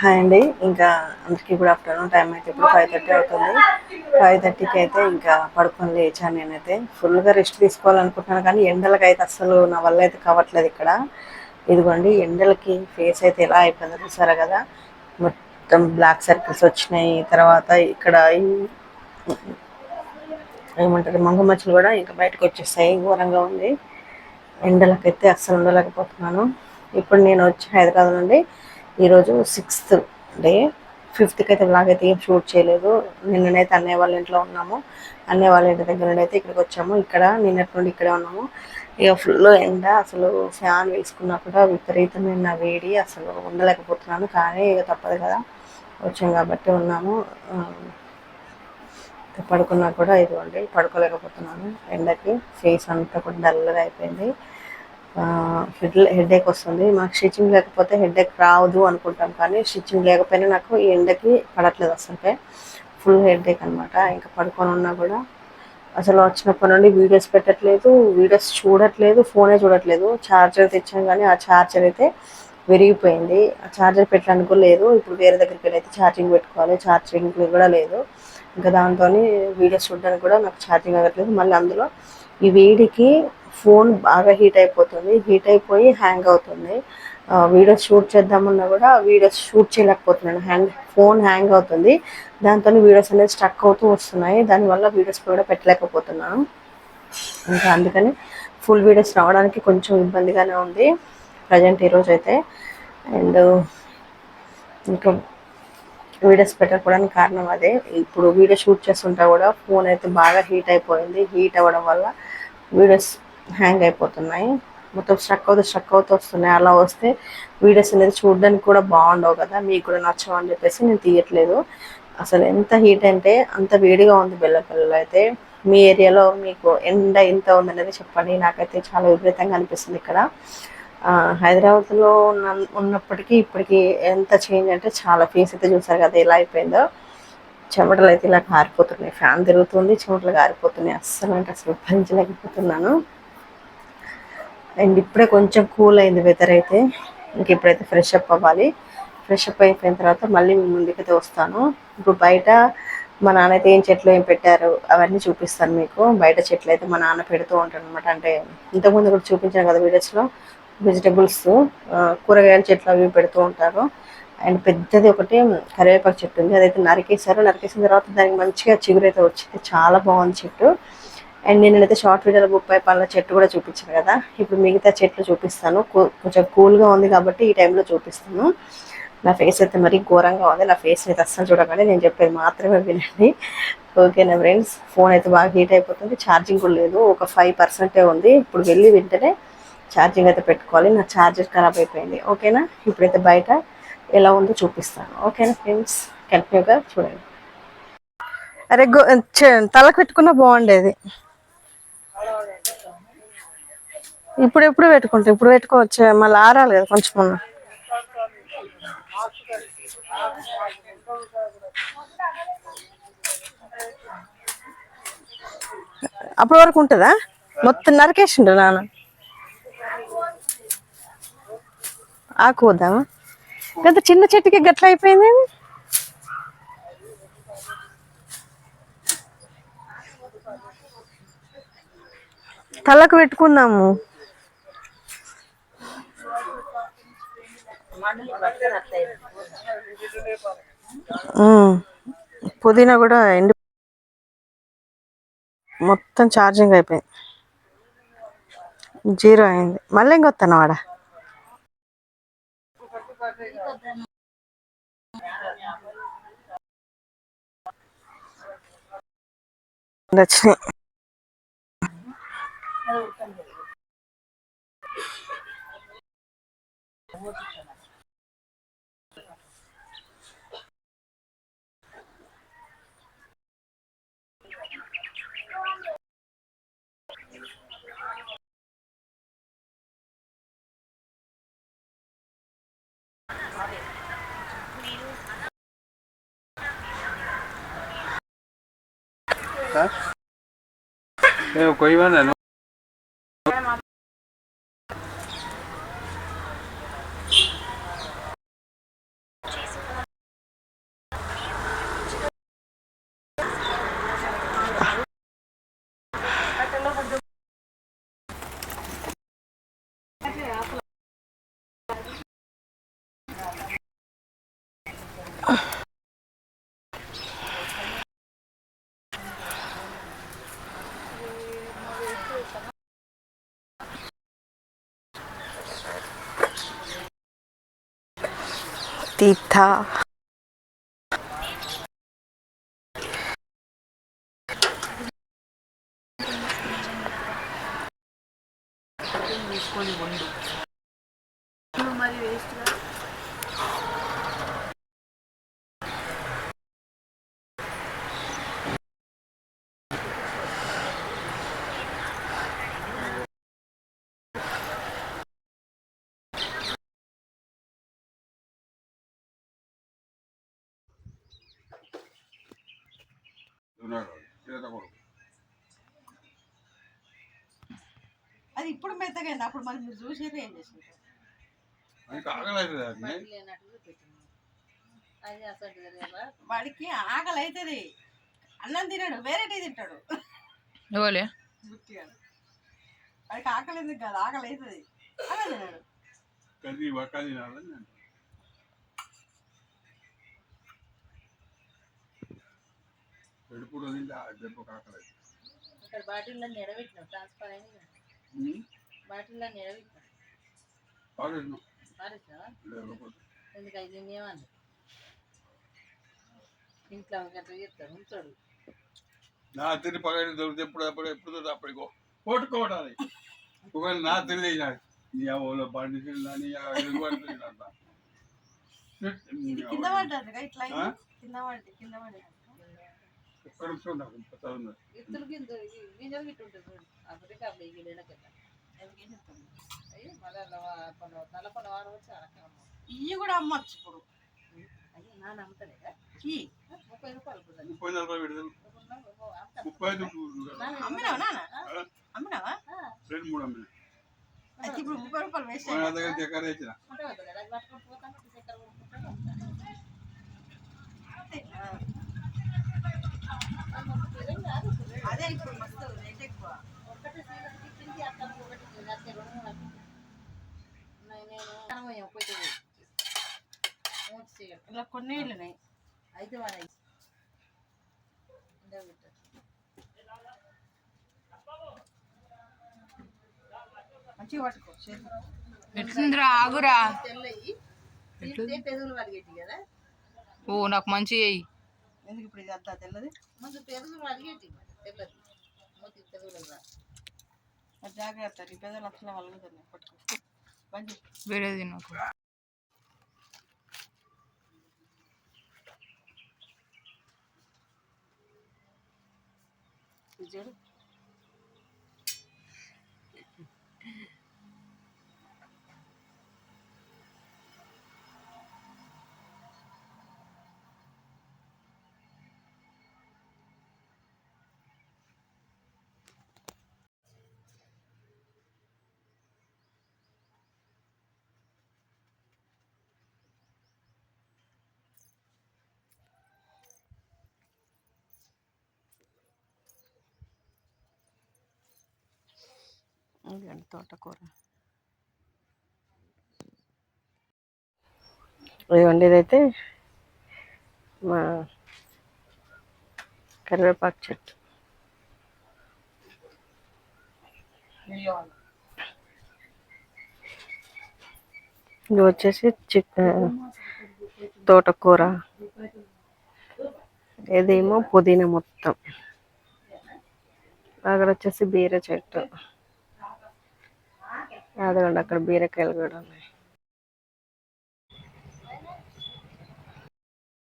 Hi అండి. ఇంకా అందరికీ గుడ్ ఆఫ్టర్నూన్. టైం అయితే ఇప్పుడు ఫైవ్ థర్టీ అవుతుంది. ఫైవ్ థర్టీకి అయితే ఇంకా పడుకొని లేచాను నేనైతే. ఫుల్గా రెస్ట్ తీసుకోవాలనుకుంటున్నాను కానీ ఎండలకి అయితే అస్సలు నా వల్ల అయితే కావట్లేదు ఇక్కడ. ఇదిగోండి ఎండలకి ఫేస్ అయితే ఎలా అయిపోయిందో చూసారా కదా? మొత్తం బ్లాక్ సర్కిల్స్ వచ్చినాయి. తర్వాత ఇక్కడ ఏమంటారు మంగ మచ్చలు కూడా ఇంకా బయటకు వచ్చేస్తాయి ఘోరంగా ఉంది. ఎండలకైతే అస్సలు ఉండలేకపోతున్నాను. ఇప్పుడు నేను వచ్చి హైదరాబాద్ నుండి ఈరోజు సిక్స్త్ డే. ఫిఫ్త్కి అయితే బ్లాగ్ అయితే ఏం షూట్ చేయలేదు. నిన్ననైతే అన్నయ్య వాళ్ళ ఇంట్లో ఉన్నాము. అన్నయ్య వాళ్ళ ఇంటి దగ్గర నుండి అయితే ఇక్కడికి వచ్చాము. ఇక్కడ నిన్నటి నుండి ఇక్కడే ఉన్నాము. ఇక ఫుల్ ఎండ అసలు ఫ్యాన్ వేసుకున్నా కూడా విపరీతమైన వేడి అసలు ఉండలేకపోతున్నాను. కానీ ఇక తప్పదు కదా. వచ్చాం కాబట్టి ఉన్నాము. పడుకున్నా కూడా ఇదిగోండి పడుకోలేకపోతున్నాను. ఎండకి ఫేస్ అంతా కూడా డల్గా అయిపోయింది. హెడ్ హెడేక్ వస్తుంది. మాకు స్టిచ్చింగ్ లేకపోతే హెడేక్ రావదు అనుకుంటాం కానీ స్టిచ్చింగ్ లేకపోయినా నాకు ఈ ఎండకి పడట్లేదు అసలుకే. ఫుల్ హెడేక్ అనమాట ఇంకా పడుకొని ఉన్నా కూడా అసలు వచ్చినప్పటి నుండి వీడియోస్ పెట్టట్లేదు వీడియోస్ చూడట్లేదు ఫోనే చూడట్లేదు. ఛార్జర్ తెచ్చాం కానీ ఆ ఛార్జర్ అయితే విరిగిపోయింది. ఆ ఛార్జర్ పెట్టడానికి కూడా లేదు. ఇప్పుడు వేరే దగ్గరికి వెళ్ళి అయితే ఛార్జింగ్ పెట్టుకోవాలి. ఛార్జింగ్ కూడా లేదు. ఇంకా దాంతో వీడియోస్ చూడడానికి కూడా నాకు ఛార్జింగ్ అవ్వట్లేదు. మళ్ళీ అందులో ఈ వేడికి ఫోన్ బాగా హీట్ అయిపోతుంది. హీట్ అయిపోయి హ్యాంగ్ అవుతుంది. వీడియోస్ షూట్ చేద్దామన్నా కూడా వీడియోస్ షూట్ చేయలేకపోతున్నాను. హ్యాంగ్ ఫోన్ హ్యాంగ్ అవుతుంది. దాంతో వీడియోస్ అనేది స్ట్రక్ అవుతూ వస్తున్నాయి. దానివల్ల వీడియోస్ కూడా పెట్టలేకపోతున్నాను. ఇంకా అందుకని ఫుల్ వీడియోస్ రావడానికి కొంచెం ఇబ్బందిగానే ఉంది ప్రజెంట్ ఈరోజు అయితే అండ్ ఇంకా వీడియోస్ పెట్టకపోవడానికి కారణం అదే. ఇప్పుడు వీడియో షూట్ చేస్తుంటా కూడా ఫోన్ అయితే బాగా హీట్ అయిపోయింది. హీట్ అవ్వడం వల్ల వీడియోస్ హ్యాంగ్ అయిపోతున్నాయి. మొత్తం స్ట్రక్ అవుతూ స్ట్రక్ అవుతూ వస్తున్నాయి. అలా వస్తే వీడియోస్ అనేది చూడడానికి కూడా బాగుండవు కదా. మీకు కూడా నచ్చవు అని చెప్పేసి నేను తీయట్లేదు. అసలు ఎంత హీట్ అంటే అంత వేడిగా ఉంది బెల్లపల్లిలో అయితే. మీ ఏరియాలో మీకు ఎండ ఎంత ఉందనేది చెప్పండి. నాకైతే చాలా విపరీతంగా అనిపిస్తుంది ఇక్కడ. హైదరాబాద్లో ఉన్న ఉన్నప్పటికీ ఇప్పటికీ ఎంత చేంజ్ అంటే చాలా ఫేస్ అయితే చూసారు కదా ఎలా అయిపోయిందో. చెమటలు అయితే ఇలా కారిపోతున్నాయి. ఫ్యాన్ తిరుగుతుంది చెమటలు కారిపోతున్నాయి. అస్సలు అంటే అసలు భరించలేకపోతున్నాను. అండ్ ఇప్పుడే కొంచెం కూల్ అయింది వెదర్ అయితే. ఇంక ఇప్పుడైతే ఫ్రెష్ అప్ అవ్వాలి. ఫ్రెష్ అప్ అయిపోయిన తర్వాత మళ్ళీ మీ ముందుకైతే వస్తాను. ఇప్పుడు బయట మా నాన్న అయితే ఏం చెట్లు ఏం పెట్టారు అవన్నీ చూపిస్తాను మీకు. బయట చెట్లు అయితే మా నాన్న పెడుతూ ఉంటాడు అనమాట అంటే ఇంతకుముందు కూడా చూపించాను కదా వీడియోస్లో వెజిటబుల్స్ కూరగాయల చెట్లు అవి పెడుతూ ఉంటారు. అండ్ పెద్దది ఒకటి కరివేపాకు చెట్టు ఉంది. అదైతే నరికేశారు. నరికేసిన తర్వాత దానికి మంచిగా చిగురైతే వచ్చింది. చాలా బాగుంది చెట్టు. అండ్ నేనైతే షార్ట్ వీడియోలో బొప్పాయి పళ్ళ చెట్టు కూడా చూపించాను కదా. ఇప్పుడు మిగతా చెట్లు చూపిస్తాను. కూ- కొంచెం కూల్గా ఉంది కాబట్టి ఈ టైంలో చూపిస్తాను. నా ఫేస్ అయితే మరీ ఘోరంగా ఉంది. నా ఫేస్ అయితే అస్సలు చూడకండి. నేను చెప్పేది మాత్రమే వినండి. ఓకేనా ఫ్రెండ్స్? ఫోన్ అయితే బాగా హీట్ అయిపోతుంది. ఛార్జింగ్ కూడా లేదు. ఒక ఫైవ్ పర్సెంటే ఉంది. ఇప్పుడు వెళ్ళి వెంటనే ఛార్జింగ్ అయితే పెట్టుకోవాలి. నా ఛార్జర్ ఖరాబ్ అయిపోయింది. ఓకేనా? ఇప్పుడైతే బయట ఎలా ఉందో చూపిస్తాను. ఓకేనా ఫ్రెండ్స్? కంటిన్యూగా చూడండి. అరే గో చ- తలకు పెట్టుకున్నా బాగుండేది ఇప్పుడు ఎప్పుడు పెట్టుకుంటా ఇప్పుడు పెట్టుకోవచ్చు? మళ్ళీ ఆరాలి కదా కొంచెం మొన్న అప్పటి వరకు ఉంటుందా? మొత్తం నరికేసిండు నాన్న. ఆకు వద్దామా గంత చిన్న చెట్టుకి గట్ల అయిపోయింది తలకు పెట్టుకున్నాము పుదీనా కూడా ఎండి మొత్తం ఛార్జింగ్ అయిపోయింది. జీరో అయింది. మళ్ళీ ఇంకొస్తాను వాడ 那亲。వచ్చినాయి Eh, व्यतीत था। हमारी वेस्ट ఉన్నాడు చిరత కొడుకు అది ఇప్పుడు మెత్తగైంది అప్పుడు మరి మీరు చూసేది ఏం చేసింది ఆగలేదు వాడికి ఆకలి అవుతుంది అన్నం తినడు వేరేటి తింటాడు. వాడికి ఆకలి ఎందుకు కాదు? ఆకలి అవుతుంది అన్నం తినడు. పెడుపుడు తింటే ఆ దెబ్బ కాకలేదు. ఇక్కడ బాటిల్లో నిలబెట్టినాం ట్రాన్స్ఫర్ అయింది బాటిల్లో నిలబెట్టినాం. మారేసినావా లేకపోతే. ఎందుకు అది తినేవాళ్ళు? ఇంట్లో గట్ల చెప్తారు ఉంచాడు. నా తిరిగి పగడి దొరికితే ఎప్పుడు అప్పుడు ఎప్పుడు దొరికితే అప్పటికో. కొట్టుకోవడాలి ఒకవేళ నా తిరిగి నీ ఎవరో బండి తిరిగి కింద ఇట్లా ఆ? కింద పడి కింద పడి గిట్టు ఉంటుంది చూడు అప్పటికి అప్పుడు ఈ గిన్నెల కింద అయ్యి మళ్ళీ నల్ల పళ్ళ వారం వచ్చి అరకమ్మ ఇవి కూడా అమ్మచ్చు ఇప్పుడు అయ్యి నా నమ్ముతలేదా ఈ ముప్పై రూపాయలు కూడా ముప్పై నలభై విడుదల ముప్పై ఐదు అమ్మినావా నాన్న అమ్మినావా రెండు మూడు అమ్మిన అయితే ఇప్పుడు ముప్పై రూపాయలు వేస్ట్ మన దగ్గర చక్కెర తెచ్చిన అది పట్టుకొని పోతాను చక్కెర ఇలా కొన్ని అయితే పెట్టు. మంచిగా పట్టుకో చేతులు. ఎట్లుందిరా? ఆగురా. తెల్లయి. తీస్తే పెదవులు వడిగేటి కదా. ఓ నాకు మంచి అయ్యి ఎందుకు ఇప్పుడు ఇది అంతా తెల్లది? ముందు పెదవులు వడిగేటి తెల్లది. మూతి పెదవులు జాగ్రత్త నీ పెద్దలు అట్లా వలుగుతున్నాయి పట్టుకో. బండి వేరేది నాకు ఇది చూడు. ఇదండి తోటకూర. ఇదిగోండి ఇదైతే మా కరివేపాకు చెట్టు. ఇది వచ్చేసి చిక్ తోటకూర. ఇదేమో పుదీనా మొత్తం. అక్కడ వచ్చేసి బీర చెట్టు. అదిగోండి అక్కడ బీరకాయలు కూడా ఉన్నాయి